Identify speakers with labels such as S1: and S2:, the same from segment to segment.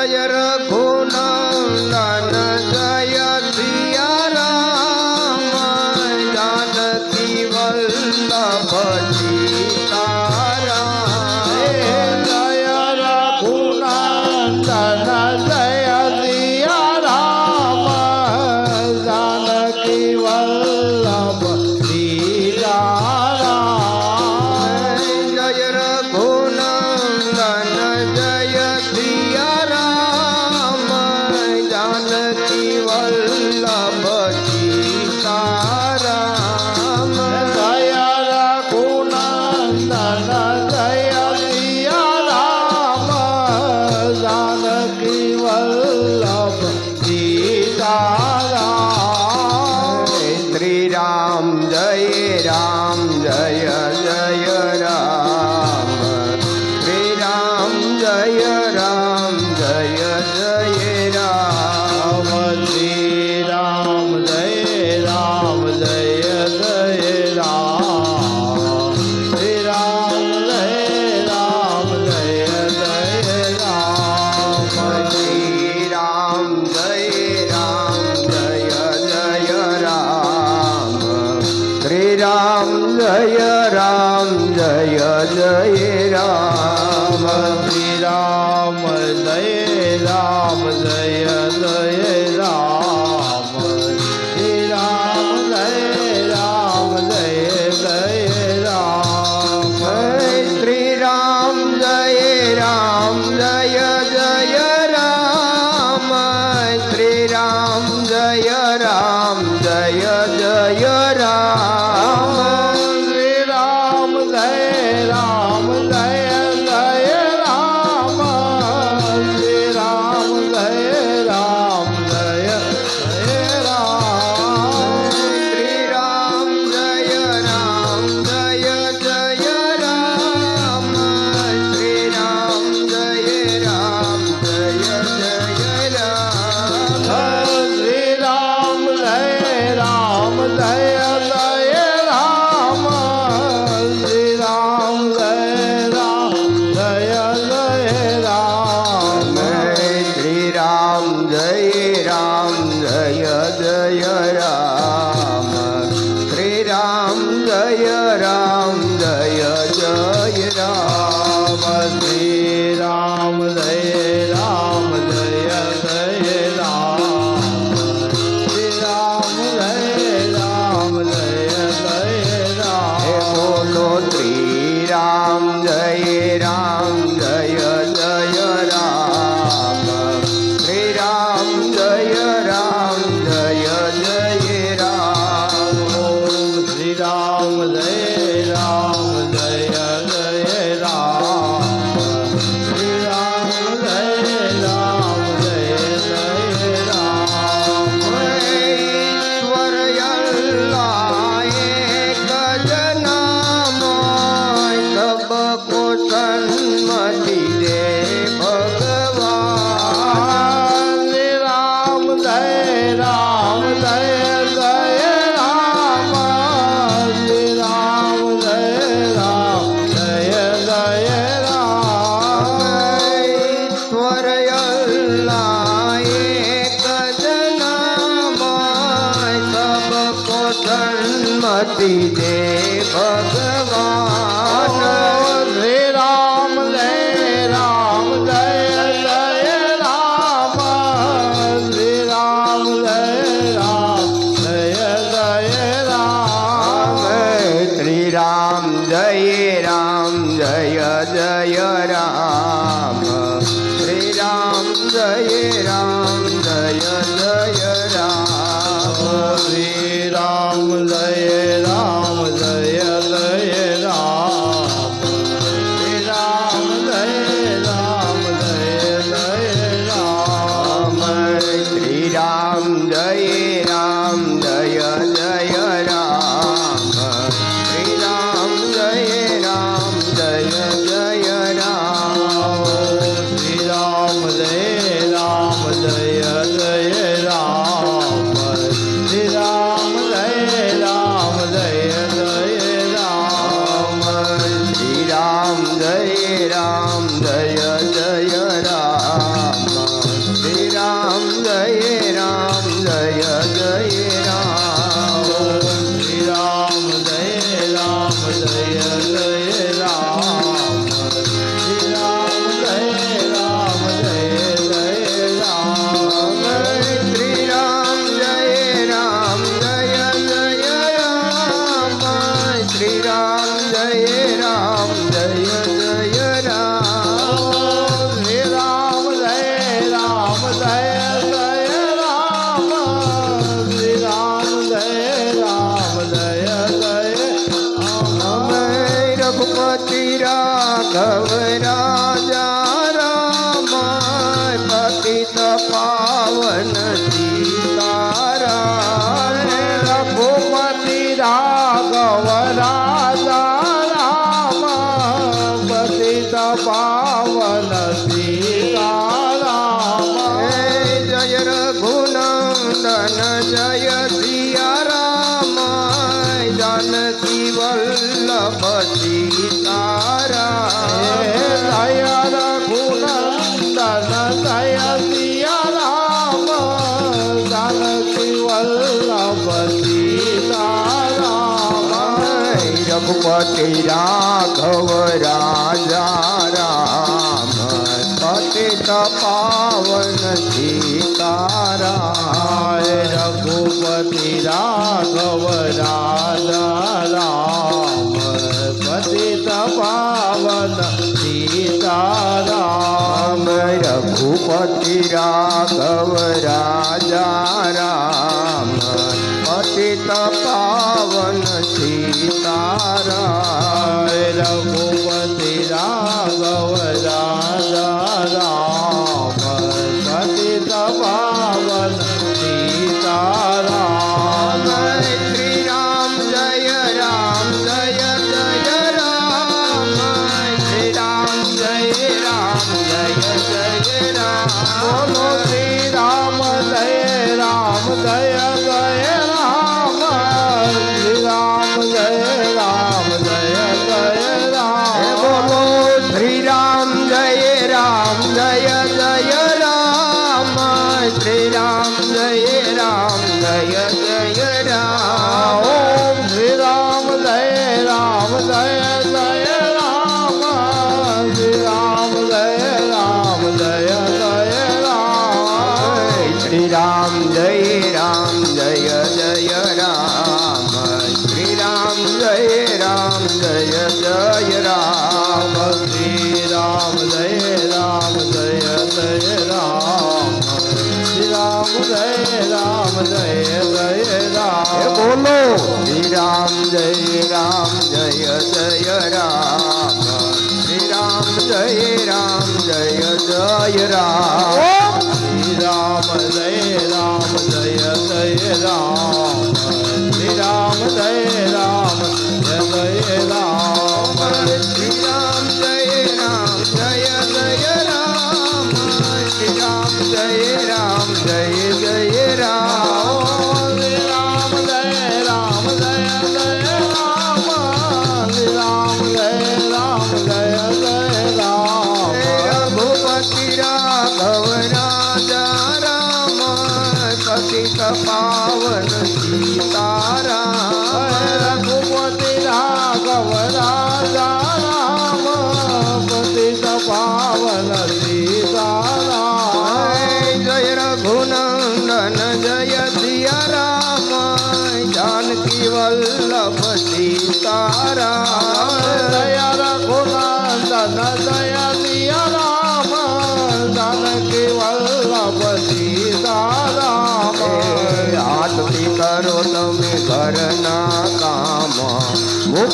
S1: ಹೃದಯ ರಘು જય રામ જય જય રામ. पावन सीताराम जय रघुनंदन जय सिया राम जन शिवल्लभ सीताराम जय रघुनंदन जय सिया राम जन शिवल्लभ सीताराम रघुपति राघव राम પાવન તારા રઘુપતિ રાઘવ રાધા રામ પતિ પાવન સીતારામ રઘુપતિ રાઘવ રાજા રામ પતિ પાવન સીતારા
S2: રઘુપતિ રાઘવ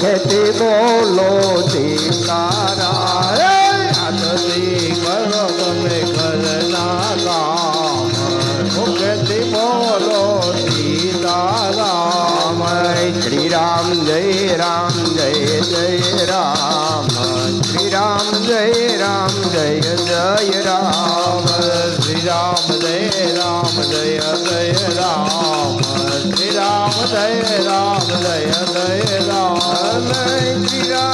S1: કહેતી
S2: બોલો તિકારા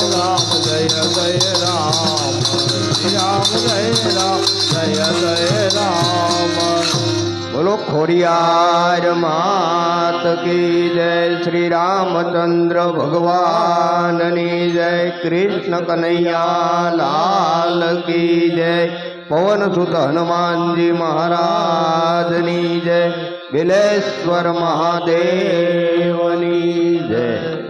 S2: રામ જય જય રામ રામ જય રામ જય જય રામ
S1: બોલો, ખોડિયાર માત કી જય શ્રી રામચંદ્ર ભગવાનની જય. કૃષ્ણ કનૈયા લાલ કી જય. પવન સુત હનુમાનજી મહારાજની જય. બિલેશ્વર મહાદેવની જય.